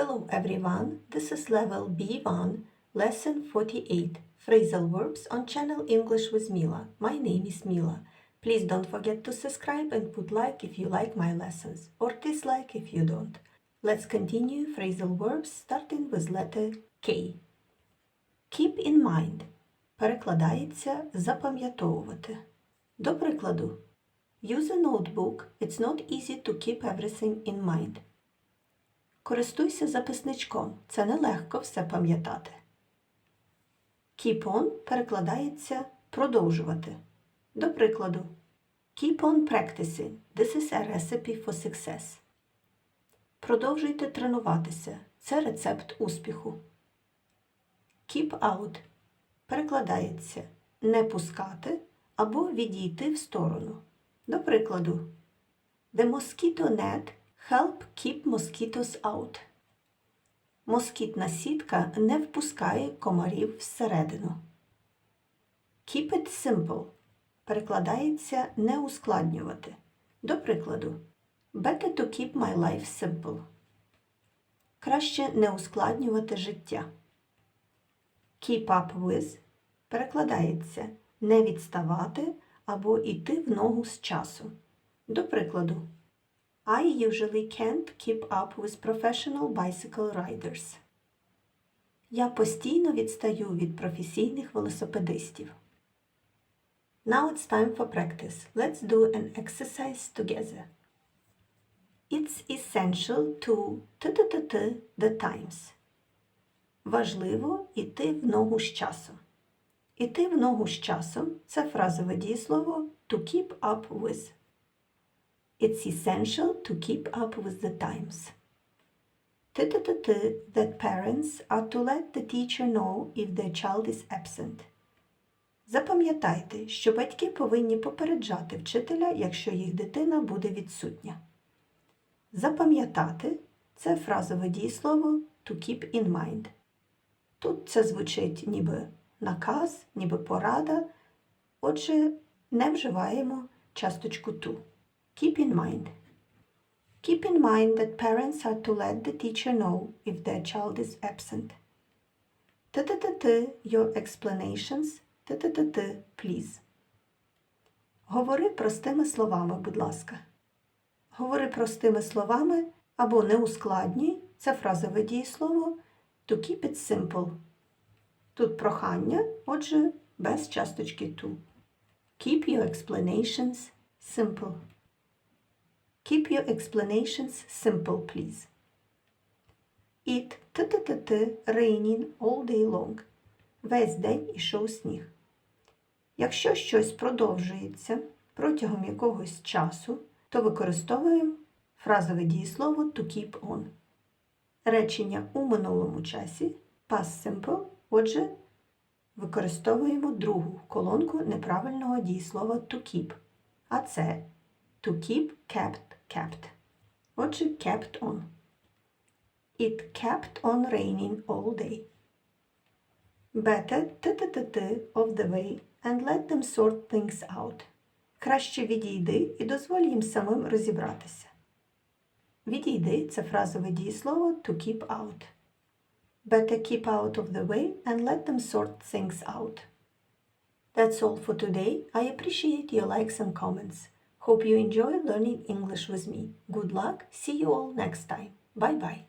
Hello everyone, this is level B1, lesson 48, phrasal verbs on channel English with Mila. My name is Mila. Please don't forget to subscribe and put like if you like my lessons or dislike if you don't. Let's continue phrasal verbs starting with letter K. Keep in mind перекладається запам'ятовувати. До прикладу, use a notebook. It's not easy to keep everything in mind. Користуйся записничком. Це нелегко все пам'ятати. Keep on перекладається продовжувати. До прикладу, Keep on practicing. This is a recipe for success. Продовжуйте тренуватися. Це рецепт успіху. Keep out перекладається не пускати або відійти в сторону. До прикладу, The mosquito net help keep mosquitoes out. Москітна сітка не впускає комарів всередину. Keep it simple перекладається не ускладнювати. До прикладу, Better to keep my life simple. Краще не ускладнювати життя. Keep up with перекладається не відставати або йти в ногу з часу. До прикладу, I usually can't keep up with professional bicycle riders. Я постійно відстаю від професійних велосипедистів. Now it's time for practice. Let's do an exercise together. It's essential to t-t-t-t the times. Важливо йти в ногу з часом. Іти в ногу з часом це фразове дієслово to keep up with. It's essential to keep up with the times. That parents are to let the teacher know if their child is absent. Запам'ятайте, що батьки повинні попереджати вчителя, якщо їх дитина буде відсутня. Запам'ятати це фразове дієслово to keep in mind. Тут це звучить ніби наказ, ніби порада. Отже, не вживаємо часточку to. Keep in mind. Keep in mind that parents are to let the teacher know if their child is absent. Т-т-т-т, your explanations. Т-т-т-т, please. Говори простими словами, будь ласка. Говори простими словами або не ускладнюй. Це фразове дієслово to keep it simple. Тут прохання, отже, без часточки to. Keep your explanations simple. Keep your explanations simple, please. It т-т-т-т raining all day long. Весь день ішов сніг. Якщо щось продовжується протягом якогось часу, то використовуємо фразове дієслово to keep on. Речення у минулому часі past simple, отже, використовуємо другу колонку неправильного дієслова to keep. А це to keep, kept, kept. Отже, kept on. It kept on raining all day. Better т-т-т-т of the way and let them sort things out. Краще відійди і дозволь їм самим розібратися. Відійди це фразове дієслово to keep out. Better keep out of the way and let them sort things out. That's all for today. I appreciate your likes and comments. Hope you enjoy learning English with me. Good luck. See you all next time. Bye bye.